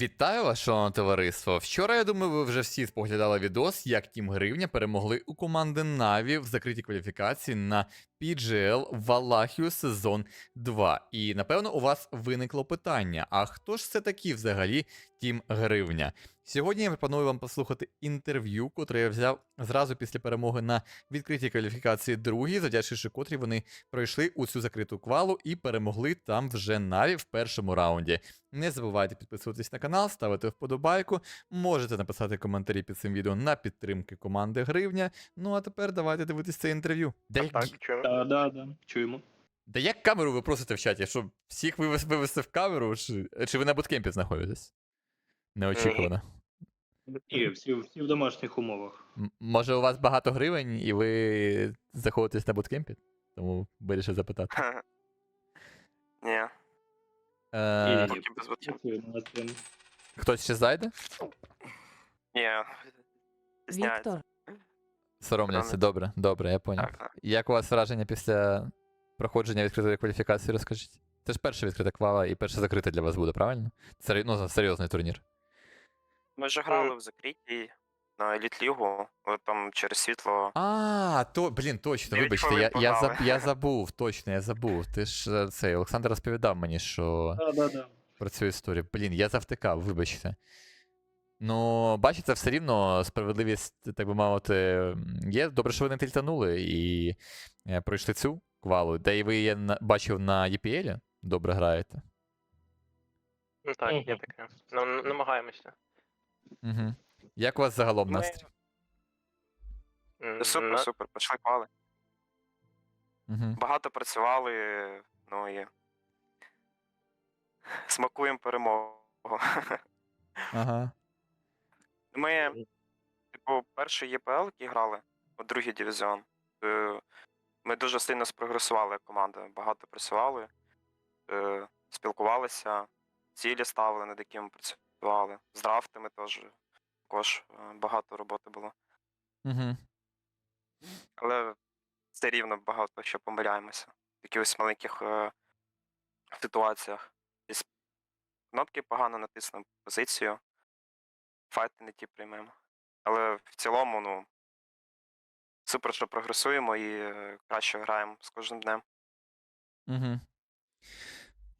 Вітаю вас, шановне товариство. Вчора, я думаю, ви вже всі споглядали відос, як Тім Гривня перемогли у команди Наві в закритій кваліфікації на PGL Валахію сезон 2. І напевно у вас виникло питання: а хто ж це такі взагалі Тім Гривня? Сьогодні я пропоную вам послухати інтерв'ю, котре я взяв зразу після перемоги на відкритій кваліфікації другій, завдячивши котрій вони пройшли у цю закриту квалу і перемогли там вже Наві в першому раунді. Не забувайте підписуватись на канал, ставити вподобайку. Можете написати коментарі під цим відео на підтримки команди Гривня. Ну а тепер давайте дивитись це інтерв'ю. Як, Так, чуємо. Да, да, да, чуємо. да як камеру ви просите в чаті? Що всіх вивез, вивести в камеру? Чи, чи ви на буткемпі знаходитесь? Неочікувано. І всі, всі в домашніх умовах. М- Може, у вас багато гривень, і ви знаходитесь на буткемпі? Тому вирішив запитати. Ні, Е, поки без води. Працюємо над цим. хтось ще зайде? Ні. Зняють. Віктор, Соромляться, добре, добре, я поняв. Так, так. Як у вас враження після проходження відкритої кваліфікації, розкажіть? Це ж перша відкрита квала і перша закрита для вас буде, правильно? Сері... Ну, серйозний турнір. Ми ж грали в закритій на еліт-лігу, там через світло. А, то, блін, точно, Дев'ять вибачте, хвилин я, я, погнали. я забув, точно, я забув. Ти ж е, цей Олександр розповідав мені, що Да, да, да. про цю історію. Блін, я завтикав, вибачте. Ну, бачите, все рівно справедливість, так би мовити, м, є. Добре, що ви не тильтанули і е, пройшли цю квалу. Де і ви я бачив на EPL, добре граєте. Ну так, є Мгм. таке. Ну, намагаємося. Угу. Як у вас загалом настрій? М, Супер, супер, почали квали. Угу. Багато працювали, ну і. Смакуємо перемогу. Ага. Ми, типу, перший ЄПЛ, який грали, у другий дивізіон. е, Ми дуже сильно спрогресували як команда. Багато працювали, е, спілкувалися, цілі ставили, над якими працювали. З драфтами теж також е, багато роботи було. Угу. Але все рівно багато що помиляємося. В якихось маленьких е, ситуаціях. Десь кнопки погано натиснемо позицію, файти не ті приймемо. Але в цілому, ну, супер, що прогресуємо і е, краще граємо з кожним днем. Угу.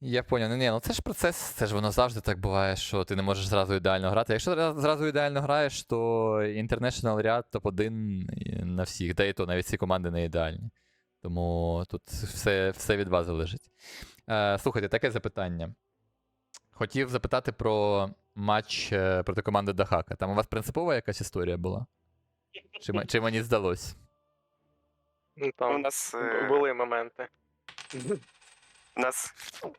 Я поняв. Ну, ні, ну це ж процес, це ж воно завжди так буває, що ти не можеш зразу ідеально грати. Якщо зразу ідеально граєш, то International ряд топ-1 на всіх, да і то навіть ці команди не ідеальні. Тому тут все, все від вас залежить. Е, слухайте, таке запитання. Хотів запитати про матч е, проти команди Дахака. Там у вас принципова якась історія була? Чи, чи мені здалось? ну, У нас, е, були моменти. У нас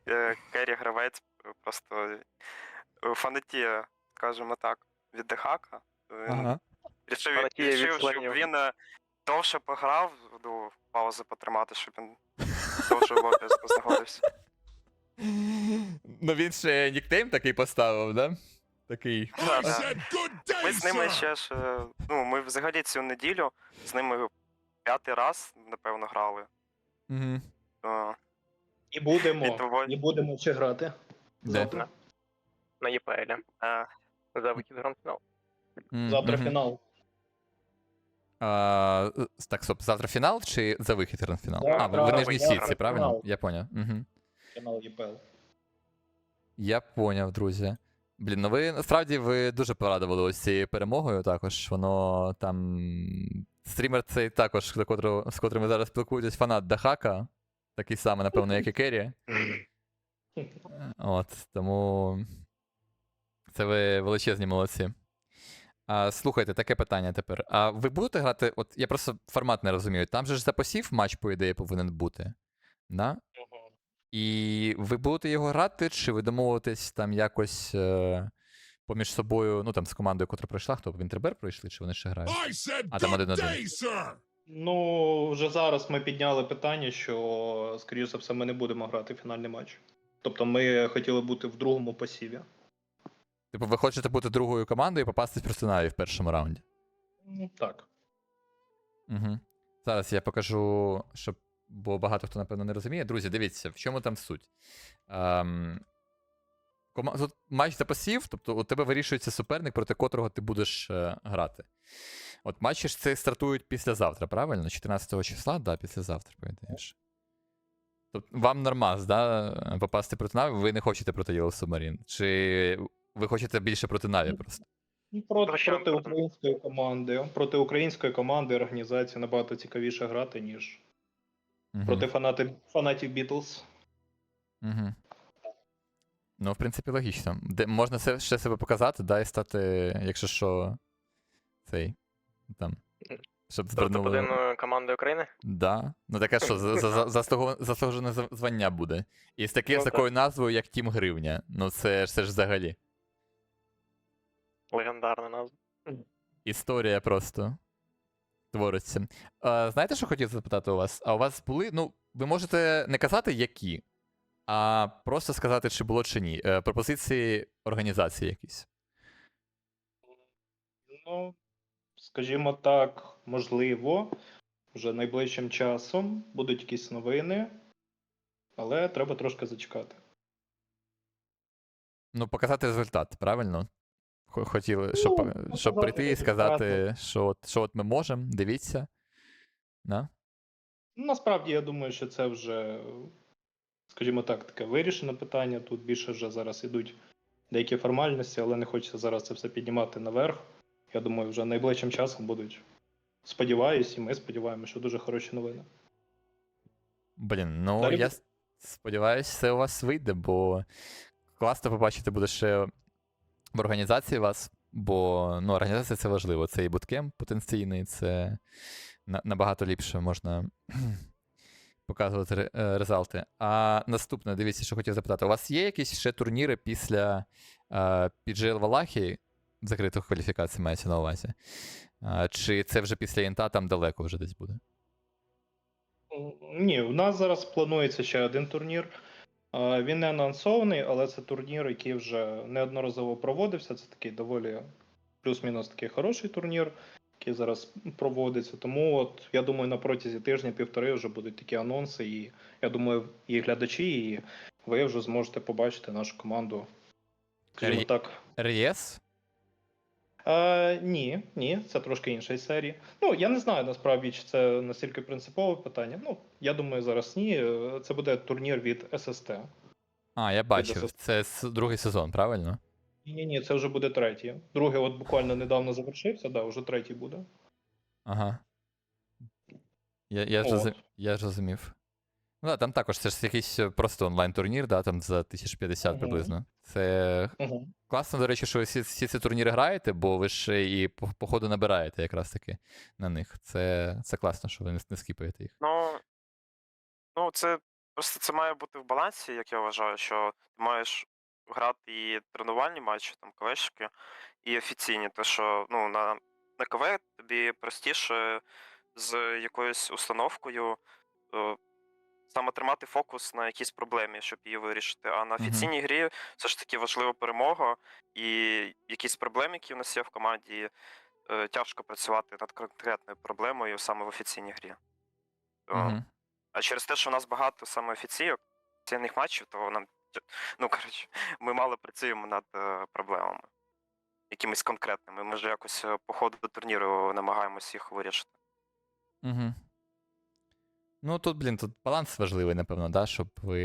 е, Керрі гравець е, просто е, фанатіє, скажімо так, від Дехака. Ага. Рішив, Фанатіє від рішив щоб слонів. він е, довше пограв, ну, паузу потримати, щоб він довше в обов'язку знаходився. Ну він ще нікнейм такий поставив, да? Такий. Да, да. Ми з ними ще ж. е, Ну, ми взагалі цю неділю з ними п'ятий раз, напевно, грали. Угу. І будемо. І будемо ще грати. Де? Завтра. На ЄПЛ. е, За вихід гранд-фінал. Завтра фінал. А, так, стоп, завтра фінал чи за вихід гранд-фінал? А, в, в нижній сітці, правильно? Я поняв. Угу. Фінал ЄПЛ. Я поняв, друзі. Блін, ну ви насправді ви дуже порадували ось цією перемогою також. Воно там. Стрімер цей також, з котрим ми зараз спілкуєтесь, фанат Дахака. Такий самий, напевно, як і Керрі. От, тому. Це ви величезні молодці. А, слухайте, таке питання тепер. А ви будете грати? От я просто формат не розумію. Там же ж за посів матч, по ідеї, повинен бути. Да? І ви будете його грати, чи ви домовитесь там якось е, поміж собою, ну там з командою, котра пройшла, хто в Інтербер пройшли, чи вони ще грають? I said А там good один-один. Ну, вже зараз ми підняли питання, що, скоріше за все, ми не будемо грати фінальний матч. Тобто ми хотіли бути в другому посіві. Типу, ви хочете бути другою командою і попастись просто навіть в першому раунді. Ну, Так. Угу. Зараз я покажу, щоб. Бо багато хто, напевно, не розуміє. Друзі, дивіться, в чому там суть. Ем, кома... тут матч за пасів, тобто у тебе вирішується суперник, проти котрого ти будеш е, грати. От матчі ж це стартують післязавтра, правильно? 14 числа, да, післязавтра, пам'ятаєш. Тобто вам нормас, да, попасти проти Наві, ви не хочете проти Yellow Submarine? Чи ви хочете більше проти Наві просто? Ну, Проти, проти української команди. Проти української команди і організації набагато цікавіше грати, ніж Мгм. проти фанати, фанатів Бітлз. Угу. Ну, в принципі, логічно. Де, можна ще себе показати, да, і стати, якщо що, цей. Там. Щоб Тобто звернули. один команди України? Да. Ну таке, що заслужене звання буде. І з, таки, Ну, з такою назвою, як Тім Гривня. Ну, це ж це ж взагалі. Легендарна назва. Історія просто твориться. А, знаєте, що хотів запитати у вас? А у вас були. Ну, ви можете не казати, які, а просто сказати, чи було чи ні. Е, пропозиції організації якісь. Ну, скажімо так, можливо, вже найближчим часом будуть якісь новини, але треба трошки зачекати. Ну, показати результат, правильно? Хотіли, щоб, Ну, щоб прийти і сказати, що от, що от ми можемо, дивіться. Да? Ну, Насправді, я думаю, що це вже, скажімо так, таке вирішене питання. Тут більше вже зараз ідуть деякі формальності, але не хочеться зараз це все піднімати наверх. Я думаю, вже найближчим часом будуть. Сподіваюсь, і ми сподіваємося, що дуже хороші новини. Блін, ну Далі я буде. сподіваюся, це у вас вийде, бо класно побачити буде ще в організації вас, бо ну, організація це важливо. Це і буткемп потенційний, це набагато ліпше можна показувати е, резалти. А наступне, дивіться, що хотів запитати. У вас є якісь ще турніри після е, PGL Валахії, закритих кваліфікацій мається на увазі? Чи це вже після інта там далеко вже десь буде? Ні, у нас зараз планується ще один турнір. Він не анонсований, але це турнір, який вже неодноразово проводився. Це такий доволі плюс-мінус такий хороший турнір, який зараз проводиться. Тому от я думаю, на протязі тижня-півтори вже будуть такі анонси, і я думаю, і глядачі, і ви вже зможете побачити нашу команду. Скажімо так. РЄС? Е, ні, ні, це трошки інша серії. Ну, я не знаю насправді, чи це настільки принципове питання. Ну, я думаю, зараз ні. Це буде турнір від ССТ. А, я бачив. Це другий сезон, правильно? Ні, ні, ні, це вже буде третій. Другий от буквально недавно завершився, да, вже третій буде. Ага. Я, я, От. зрозум... я зрозумів. Ну, да, там також це ж якийсь е, просто онлайн-турнір, да, там за 1050 Мгм. приблизно. Це Угу. класно, до речі, що ви всі, всі ці турніри граєте, бо ви ж і по, по ходу набираєте якраз таки на них. Це, це класно, що ви не, не скіпаєте їх. Ну, ну, це просто це має бути в балансі, як я вважаю, що ти маєш грати і тренувальні матчі, там квешки, і офіційні. Те, що ну, на, на КВ тобі простіше з якоюсь установкою е, саме тримати фокус на якійсь проблемі, щоб її вирішити. А на офіційній грі все ж таки важлива перемога, і якісь проблеми, які в нас є в команді, е, тяжко працювати над конкретною проблемою саме в офіційній грі. Угу. а через те, що у нас багато саме офіційок, офіційних матчів, то нам, ну коротше, ми мало працюємо над е, проблемами. Якимись конкретними. Ми вже якось е, по ходу до турніру намагаємось їх вирішити. Угу. Ну, тут, блін, тут баланс важливий, напевно, да, щоб ви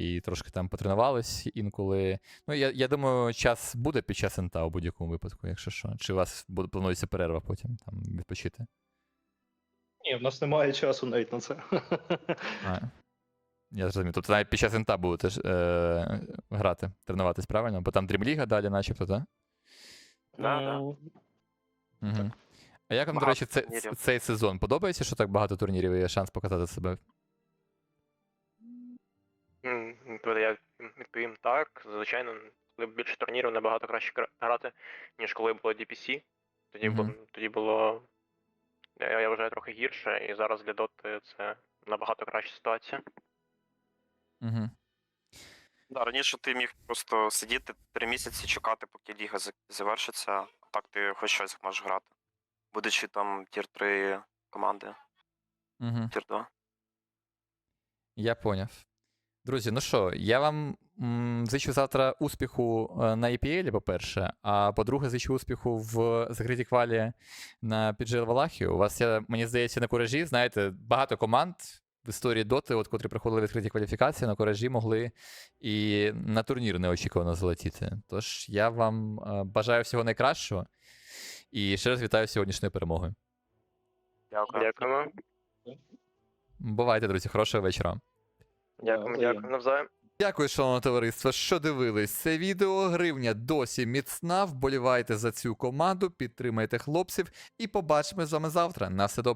і трошки там потренувались інколи. Ну, я, я думаю, час буде під час НТА у будь-якому випадку, якщо що. Чи у вас буде планується перерва потім там відпочити? Ні, в нас немає часу навіть на це. А, я зрозумів. Тобто навіть під час НТА будете ж, е, грати, тренуватись, правильно? Бо там Дрімліга далі, начебто, так? Да, да. Ну, Угу. А як вам, до речі, це, турнірів. цей сезон подобається, що так багато турнірів і є шанс показати себе? М, то Я відповім так. Звичайно, коли більше турнірів, набагато краще гра- грати, ніж коли було DPC. Тоді, Мгм. бу- тоді було, я, я вважаю, трохи гірше, і зараз для доти це набагато краща ситуація. Угу. Да, раніше ти міг просто сидіти три місяці, чекати, поки ліга за- завершиться, а так ти хоч щось можеш грати. Будучи там тір 3 команди, Угу. тір 2. Я поняв. Друзі, ну що, я вам м, зичу завтра успіху е, на EPL, по-перше, а по-друге, зичу успіху в закритій квалі на PGL Валахію. У вас, я, мені здається, на куражі, знаєте, багато команд в історії Доти, от, котрі приходили в відкриті кваліфікації, на куражі могли і на турнір неочікувано залетіти. Тож я вам е, бажаю всього найкращого і ще раз вітаю з сьогоднішньою перемогою. Дякую. Дякуємо. Бувайте, друзі, хорошого вечора. Дякуємо, взаємно. дякуємо навзаєм. Дякую, шановне товариство, що дивились це відео. Гривня досі міцна. Вболівайте за цю команду, підтримайте хлопців і побачимо з вами завтра. На все добре.